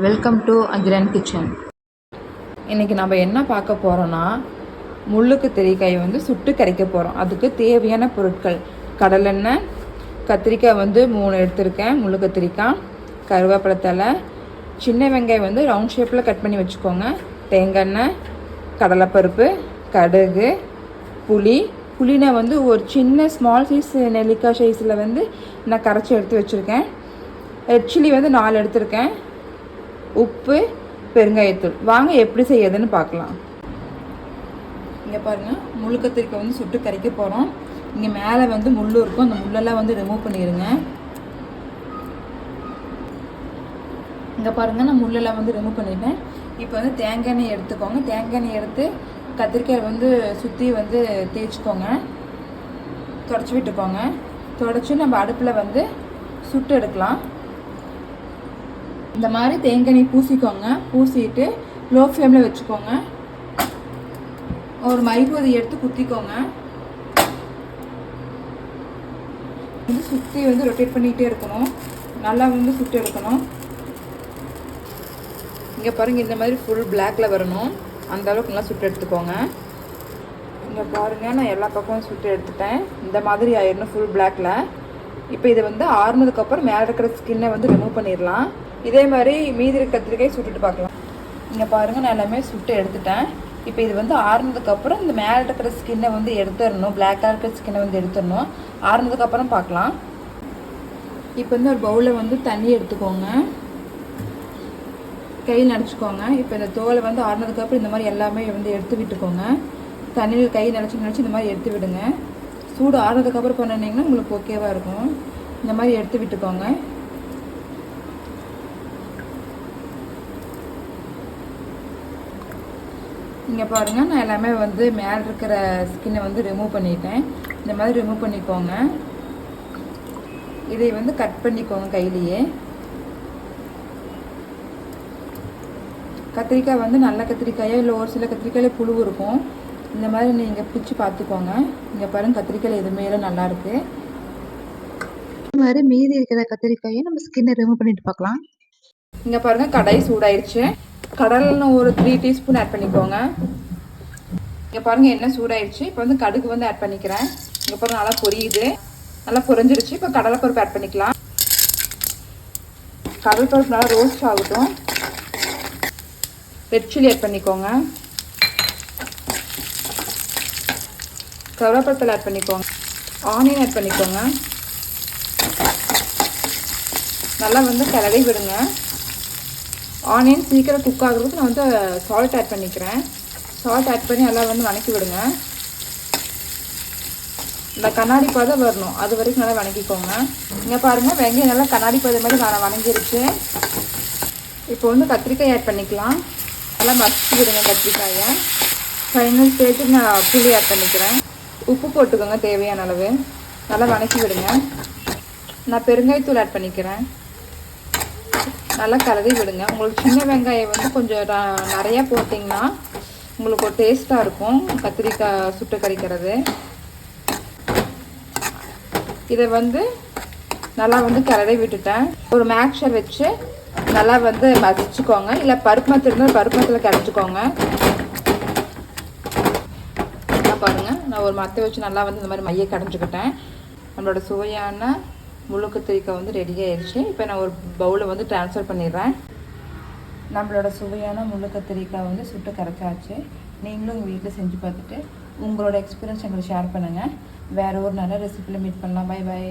Welcome to Akilan kitchen இன்றைக்கி நம்ம என்ன பார்க்க போகிறோன்னா முள்ளுக்கு தெரிக்காய் வந்து சுட்டு கரைக்க போகிறோம் அதுக்கு தேவையான பொருட்கள். கடலெண்ணெய் கத்திரிக்காய் வந்து மூணு எடுத்திருக்கேன். முள்ளு கத்திரிக்காய் கருவேப்பிலை தழை சின்ன வெங்காயம் வந்து ரவுண்ட் ஷேப்பில் கட் பண்ணி வச்சுக்கோங்க. தேங்காய் எண்ணெய் கடலைப்பருப்பு கடுகு புளி. புளினை வந்து ஒரு சின்ன ஸ்மால் சைஸ் நெல்லிக்காய் சைஸில் வந்து நான் கரைச்சி எடுத்து வச்சுருக்கேன். ரெட் சில்லி வந்து நாலு எடுத்திருக்கேன். உப்பு பெருங்காயத்தூள். வாங்க எப்படி செய்யறதுன்னு பார்க்கலாம். இங்கே பாருங்கள் முள் கத்திரிக்காய் வந்து சுட்டு கரைக்க போகிறோம் இங்கே மேலே வந்து முள் இருக்கும். அந்த முள்ளெல்லாம் வந்து ரிமூவ் பண்ணிடுங்க இங்கே பாருங்கள் நான் முள்ளெல்லாம் வந்து ரிமூவ் பண்ணிட்டேன். இப்போ வந்து தேங்காய் எண்ணெய் எடுத்துக்கோங்க. தேங்காய் எண்ணெய் எடுத்து கத்திரிக்காய் வந்து சுற்றி வந்து தேய்ச்சிக்கோங்க. தொடச்சி விட்டுக்கோங்க. தொடச்சி நம்ம அடுப்பில் வந்து சுட்டு எடுக்கலாம். இந்த மாதிரி தேங்காய் பூசிக்கோங்க. பூசிட்டு லோ ஃப்ளேமில் வச்சுக்கோங்க. ஒரு மைபூதி எடுத்து குத்திக்கோங்க. வந்து சுற்றி வந்து ரொட்டேட் பண்ணிகிட்டே இருக்கணும். நல்லா வந்து சுட்டு எடுக்கணும். இங்கே பாருங்கள் இந்த மாதிரி ஃபுல் பிளாக்ல வரணும். அந்த அளவுக்கு நல்லா சுட்டு எடுத்துக்கோங்க. இங்கே பாருங்கள் நான் எல்லா பக்கமும் சுட்டு எடுத்துட்டேன். இந்த மாதிரி ஆயிடணும் ஃபுல் பிளாக்ல இப்போ இதை வந்து ஆறுனதுக்கப்புறம் மேலே இருக்கிற ஸ்கின்னை வந்து ரிமூவ் பண்ணிடலாம். இதே மாதிரி மீதி இருக்க கத்திரிக்காய் சுட்டுட்டு பார்க்கலாம். இங்கே பாருங்கள் நான் எல்லாமே சுட்டு எடுத்துட்டேன். இப்போ இது வந்து ஆறுனதுக்கப்புறம் இந்த மேலே இருக்கிற ஸ்கின்னை வந்து எடுத்துடணும். பிளாக்காக இருக்கிற ஸ்கின்னை வந்து எடுத்துடணும். ஆறுனதுக்கப்புறம் பார்க்கலாம். இப்போ வந்து ஒரு பவுலில் வந்து தண்ணி எடுத்துக்கோங்க. கையில் நினச்சிக்கோங்க. இப்போ இந்த தோலை வந்து ஆறுனதுக்கப்புறம் இந்த மாதிரி எல்லாமே வந்து எடுத்து விட்டுக்கோங்க. தண்ணியில் கை நினச்சி நினச்சி இந்த மாதிரி எடுத்து விடுங்க. சூடு ஆறுனதுக்கப்புறம் பண்ணினீங்கன்னா உங்களுக்கு ஓகேவாக இருக்கும். இந்த மாதிரி எடுத்து விட்டுக்கோங்க. இங்கே பாருங்கள் நான் எல்லாமே வந்து மேலே இருக்கிற ஸ்கின்னை வந்து ரிமூவ் பண்ணிட்டேன். இந்த மாதிரி ரிமூவ் பண்ணிக்கோங்க. இதை வந்து கட் பண்ணிக்கோங்க கையிலேயே. கத்திரிக்காய் வந்து நல்ல கத்திரிக்காயோ இல்லை ஒரு சில கத்திரிக்காயில புழு இருக்கும். இந்த மாதிரி நீங்கள் பிச்சு பார்த்துக்கோங்க. இங்கே பாருங்கள் கத்திரிக்காயில் எதுவுமே நல்லா இருக்குது இந்த மாதிரி மீதி இருக்கிற கத்திரிக்காயை நம்ம ஸ்கின்னை ரிமூவ் பண்ணிட்டு பார்க்கலாம். இங்கே பாருங்கள் கடாய் சூடாயிருச்சு. கடலைன்னு ஒரு த்ரீ டீஸ்பூன் ஆட் பண்ணிக்கோங்க. இங்கே பாருங்கள் எண்ணெய் சூடாயிடுச்சு இப்போ வந்து கடுகு வந்து ஆட் பண்ணிக்கிறேன். இங்கே பாருங்கள் நல்லா பொரியுது. நல்லா பொரிஞ்சிருச்சு. இப்போ கடலைப்பருப்பு ஆட் பண்ணிக்கலாம். கடலைப்பருப்பு நல்லா ரோஸ்ட் ஆகட்டும். ரெட் சில்லி ஆட் பண்ணிக்கோங்க. கருவேப்பத்தில் ஆட் பண்ணிக்கோங்க. ஆனியன் ஆட் பண்ணிக்கோங்க. நல்லா வந்து கிளறி விடுங்க. ஆனியன் சீக்கிரம் குக் ஆகுறதுக்கு நான் வந்து சால்ட் ஆட் பண்ணிக்கிறேன். சால்ட் ஆட் பண்ணி நல்லா வந்து வணக்கி விடுங்க. இந்த கண்ணாடி பதம் வரணும். அது வரைக்கும் நல்லா வணக்கிக்கோங்க. இங்கே பாருங்கள் வெங்காயம் நல்லா கண்ணாடி பதம் மாதிரி நான் வணங்கிருச்சு. இப்போ வந்து கத்திரிக்காய் ஆட் பண்ணிக்கலாம். நல்லா மசிச்சு விடுங்க கத்திரிக்காயை. ஃபைனல் ஸ்டேஜ் நான் புளி ஆட் பண்ணிக்கிறேன். உப்பு போட்டுக்கோங்க தேவையான அளவு. நல்லா வணக்கி விடுங்க. நான் பெருங்காயத்தூள் ஆட் பண்ணிக்கிறேன். நல்லா கலரி விடுங்க. உங்களுக்கு சின்ன வெங்காயம் வந்து கொஞ்சம் நிறையா போட்டிங்கன்னா உங்களுக்கு ஒரு டேஸ்ட்டாக இருக்கும். கத்திரிக்காய் சுட்டு கறிக்கிறது இதை வந்து நல்லா வந்து கிளறி விட்டுட்டேன். ஒரு மேக்ஷர் வச்சு நல்லா வந்து மதிச்சுக்கோங்க இல்லை பருப்பு மத்து இருந்தால் பருப்பு மத்தில் கிடச்சிக்கோங்க பாருங்கள் நான் ஒரு மத்தை வச்சு நல்லா வந்து இந்த மாதிரி மைய கடைஞ்சிக்கிட்டேன். நம்மளோட சுவையான முழு கத்திரிக்காய் வந்து ரெடியாகிடுச்சு ஆயிடுச்சு. இப்போ நான் ஒரு பவுலை வந்து ட்ரான்ஸ்ஃபர் பண்ணிடுறேன். நம்மளோட சுவையான முழு கத்திரிக்காய் வந்து சுட்டு கரைச்சாச்சு. நீங்களும் உங்கள் வீட்டில் செஞ்சு பார்த்துட்டு உங்களோட எக்ஸ்பீரியன்ஸ் எங்களுக்கு ஷேர் பண்ணுங்கள் வேறு ஒரு நல்ல ரெசிபியில் மீட் பண்ணலாம். Bye bye